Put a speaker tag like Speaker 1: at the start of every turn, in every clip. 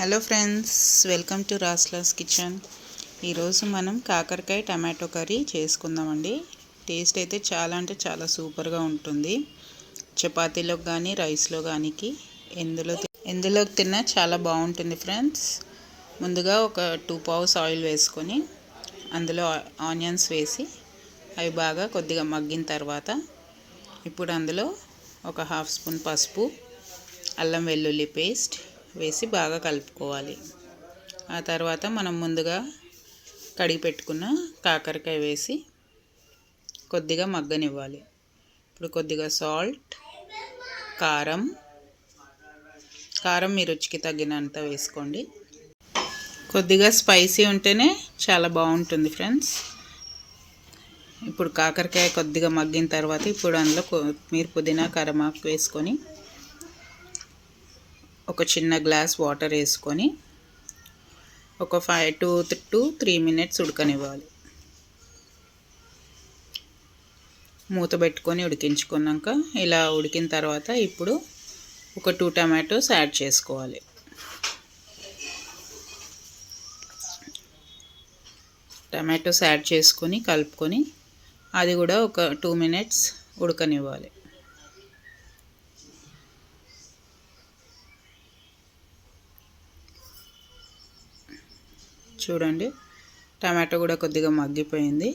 Speaker 1: Hello friends welcome to రాస్లాస్ kitchen ఈరోజు మనం కాకరకాయ టమాటో కర్రీ చేసుకుందామండి. టేస్ట్ అయితే చాలా అంటే చాలా సూపర్గా ఉంటుంది. చపాతీలోకి కానీ రైస్లో కానీ ఎందులో ఎందులోకి తిన్నా చాలా బాగుంటుంది ఫ్రెండ్స్ ముందుగా ఒక టూ పౌస్ ఆయిల్ వేసుకొని అందులో ఆనియన్స్ వేసి అవి బాగా కొద్దిగా మగ్గిన తర్వాత ఇప్పుడు అందులో ఒక హాఫ్ స్పూన్ పసుపు అల్లం వెల్లుల్లి పేస్ట్ వేసి బాగా కలుపుకోవాలి. ఆ తర్వాత మనం ముందుగా కడిగి పెట్టుకున్న కాకరకాయ వేసి కొద్దిగా మగ్గనివ్వాలి. ఇప్పుడు కొద్దిగా సాల్ట్ కారం కారం మీ రుచికి తగ్గినంత వేసుకోండి. కొద్దిగా స్పైసీ ఉంటేనే చాలా బాగుంటుంది ఫ్రెండ్స్. ఇప్పుడు కాకరకాయ కొద్దిగా మగ్గిన తర్వాత ఇప్పుడు అందులో మీరు పుదీనా కరమాకు వేసుకొని ఒక చిన్న గ్లాస్ వాటర్ వేసుకొని ఒక five two two three minutes ఉడకనివ్వాలి. మూత పెట్టుకొని ఉడికించుకున్నాక ఇలా ఉడికిన తర్వాత ఇప్పుడు ఒక టూ టమాటోస్ యాడ్ చేసుకోవాలి. టమాటోస్ యాడ్ చేసుకొని కలుపుకొని అది కూడా ఒక టూ మినిట్స్ ఉడకనివ్వాలి. చూడండి. టమాటో కూడా కొద్దిగా మగ్గిపోయింది.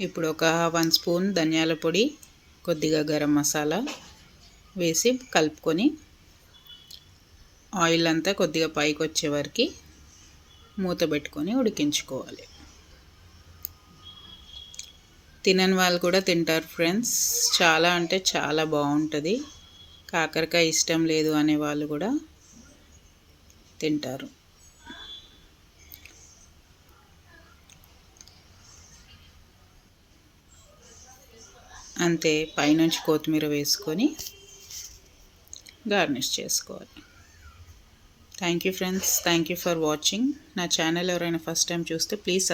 Speaker 1: ఇప్పుడు ఒక వన్ స్పూన్ ధనియాల పొడి కొద్దిగా గరం మసాలా వేసి కలుపుకొని ఆయిల్ అంతా కొద్దిగా పైకి వచ్చే వరకు మూత పెట్టుకొని ఉడికించుకోవాలి. తినని వాళ్ళు కూడా తింటారు ఫ్రెండ్స్. చాలా అంటే చాలా బాగుంటుంది. కాకరకాయ ఇష్టం లేదు అనే వాళ్ళు కూడా తింటారు. అంతే పైనుంచి కొత్తిమీర వేసుకొని గార్నిష్ చేసుకోవాలి. Thank you friends thank you for watching. నా ఛానల్ ఎవరైనా ఫస్ట్ టైం చూస్తే ప్లీజ్